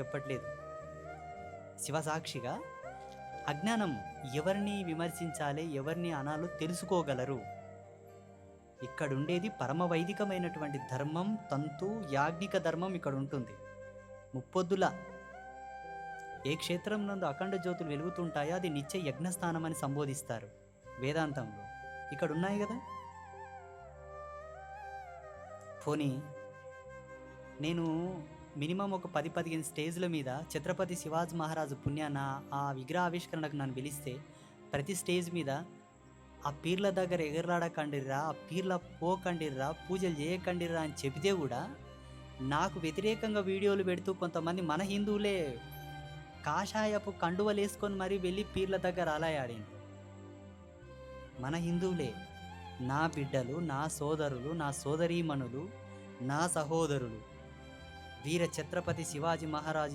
చెప్పట్లేదు. శివసాక్షిగా అజ్ఞానం ఎవరిని విమర్శించాలి ఎవరిని అనాలో తెలుసుకోగలరు. ఇక్కడ ఉండేది పరమ వైదికమైనటువంటి ధర్మం తంతు యాజ్ఞిక ధర్మం ఇక్కడ ఉంటుంది ముప్పొద్దుల ఏ క్షేత్రం నందు అఖండ జ్యోతులు వెలుగుతుంటాయో అది నిత్య యజ్ఞస్థానం అని సంబోధిస్తారు వేదాంతంలో. ఇక్కడ ఉన్నాయి కదా? పోనీ నేను మినిమం ఒక పది పదిహేను స్టేజ్ల మీద ఛత్రపతి శివాజీ మహారాజు పుణ్యాన ఆ విగ్రహ ఆవిష్కరణకు నన్ను పిలిస్తే ప్రతి స్టేజ్ మీద ఆ పీర్ల దగ్గర ఎగరలాడకండిర్రా ఆ పీర్ల పోకండిర్రా పూజలు చేయకండిర్రా అని చెబితే కూడా నాకు వ్యతిరేకంగా వీడియోలు పెడుతూ కొంతమంది మన హిందువులే కాషాయపు కండువలు వేసుకొని మరీ వెళ్ళి పీర్ల దగ్గర అలాయాడింది మన హిందువులే నా బిడ్డలు నా సోదరులు నా సోదరీమణులు నా సహోదరులు వీర ఛత్రపతి శివాజీ మహారాజు